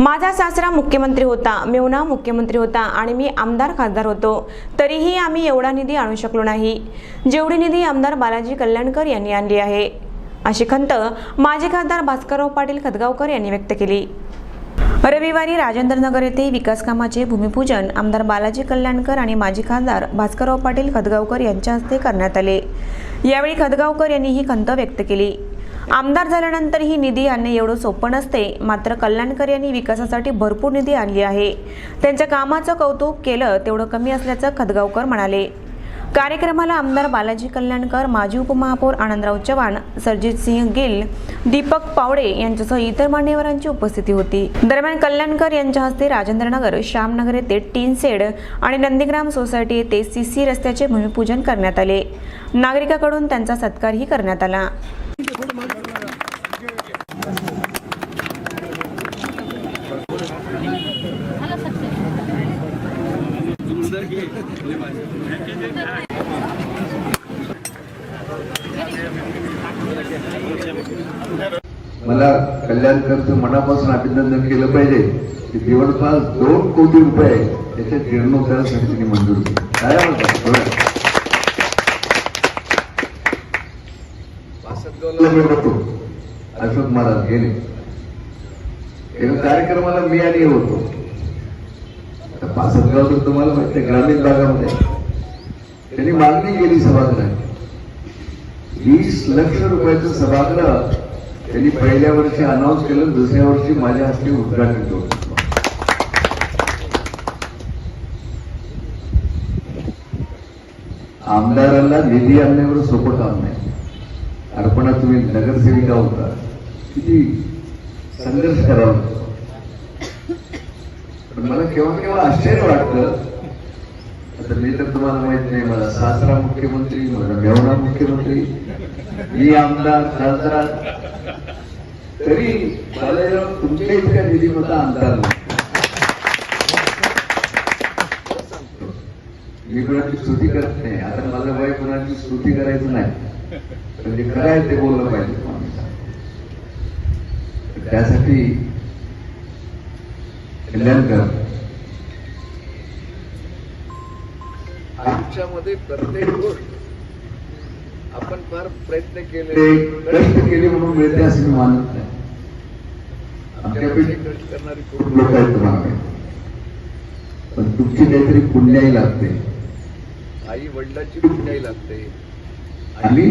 माझा सासरा मुख्यमंत्री होता मेवना मुख्यमंत्री होता आणि मी आमदार खासदार होतो. तरीही आम्ही एवढा निधी आणू शकलो नाही. जेवढी निधी आमदार बालाजी कल्याणकर यांनी आणली आहे. अशी खंत माजी खासदार भास्करराव पाटील खदगावकर यांनी व्यक्त केली. रविवारी राजेंद्रनगर येथे विकास कामाचे भूमिपूजन आमदार बालाजी कल्याणकर आणि माजी खासदार भास्करराव पाटील खदगावकर यांच्या हस्ते करण्यात आले. यावेळी खदगावकर यांनी ही खंत व्यक्त केली. आमदार झाल्यानंतर ही निधी आणणे एवढं सोपं नसते. मात्र कल्याणकर यांनी विकासासाठी भरपूर निधी आणली आहे. त्यांच्या कामाचं कौतुक केलं तेवढं कमी असल्याचं खदगावकर म्हणाले. कार्यक्रमाला आमदार बालाजी कल्याणकर माजी उपमहापौर आनंदराव चव्हाण सरजित सिंह गिल दीपक पावडे यांच्यासह इतर मान्यवरांची उपस्थिती होती. दरम्यान कल्याणकर यांच्या हस्ते राजेंद्रनगर श्यामनगर येथे टीन सेड आणि नंदीग्राम सोसायटी येथे सी सी रस्त्याचे भूमिपूजन करण्यात आले. नागरिकांकडून त्यांचा सत्कारही करण्यात आला. मला कल्याणकरचं मनापासून अभिनंदन केलं पाहिजे की जवळपास दोन कोटी रुपये त्याच्या जीर्णोद्धारासाठी त्यांनी मंजूर केली. काय म्हणतात होतो. अशोक महाराज गेले. एका कार्यक्रमाला मी आणि होतो. पासदगाव तर तुम्हाला माहिती आहे, ग्रामीण भागामध्ये. त्यांनी मागणी केली सभागृहात. वीस लक्ष रुपयाचं सभागृह त्यांनी पहिल्या वर्षी अनाऊन्स केलं दुसऱ्या वर्षी माझ्या हस्ते उद्घाटन केलं. आमदारांना निधी आणण्यावर सोपं काम नाही. अर्पणा तुम्ही नगरसेविका होता. किती संघर्ष करावा. पण मला केव्हा केव्हा आश्चर्य वाटत. आता मी तर तुम्हाला माहीत नाही मला सासरा मुख्यमंत्री मला मेवणा मुख्यमंत्री मी आमदार खासदार. तरी मला तुमच्या इतक्या निधीमध्ये आमदार. नाही. मी कुणाची स्तुती करत नाही. आता माझं वय कुणाची स्तुती करायचं नाही. पण जे खरं आहे ते बोललं पाहिजे. त्यासाठी कल्याणकर आयुष्यामध्ये प्रत्येक गोष्ट आपण फार प्रयत्न केले. कष्ट केले म्हणून मिळते असं मी मानत नाही. आमच्यापेक्षा आमच्यापेक्षा कष्ट करणारी खूप खूप लोक आहेत तुम्हाला माहिती. पण तुमची काहीतरी पुण्याही लागते. आई वडिलांची पुण्याही लागते. आणि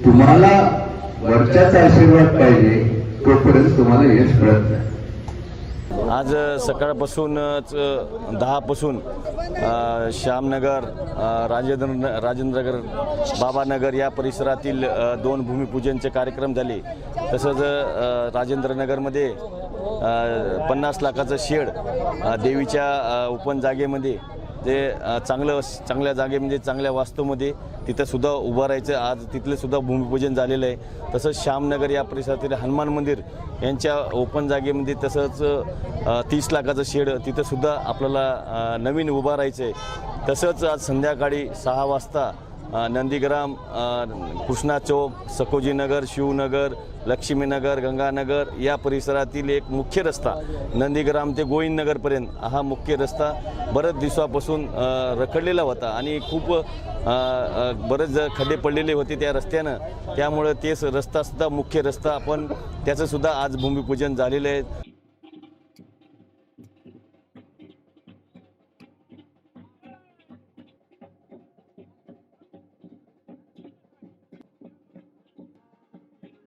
तुम्हाला वरच्याचा आशीर्वाद पाहिजे तोपर्यंत तुम्हाला यश मिळत नाही. आज सकाळपासूनच दहापासून श्यामनगर राजेंद्र राजेंद्रनगर बाबानगर या परिसरातील दोन भूमिपूजनचे कार्यक्रम झाले. तसंच राजेंद्रनगरमध्ये पन्नास लाखाचं शेड देवीच्या उपन ओपन जागेमध्ये ते चांगलं चांगल्या जागे म्हणजे चांगल्या वास्तूमध्ये तिथंसुद्धा उभं राहायचं. आज तिथलेसुद्धा भूमिपूजन झालेलं आहे. तसंच श्यामनगर या परिसरातील हनुमान मंदिर यांच्या ओपन जागेमध्ये तसंच तीस लाखाचं शेड तिथंसुद्धा आपल्याला नवीन उभं राहायचं आहे तसंच आज संध्याकाळी सहा वाजता नंदीग्राम कृष्णा चौक सकोजीनगर शिवनगर लक्ष्मीनगर गंगानगर या परिसरातील एक मुख्य रस्ता नंदीग्राम ते गोविंदनगरपर्यंत हा मुख्य रस्ता बऱ्याच दिवसापासून रखडलेला होता आणि खूप बरेच खड्डे पडलेले होते त्या रस्त्यानं. त्यामुळं तेच रस्तासुद्धा मुख्य रस्ता. आपण त्याचंसुद्धा आज भूमिपूजन झालेलं आहे.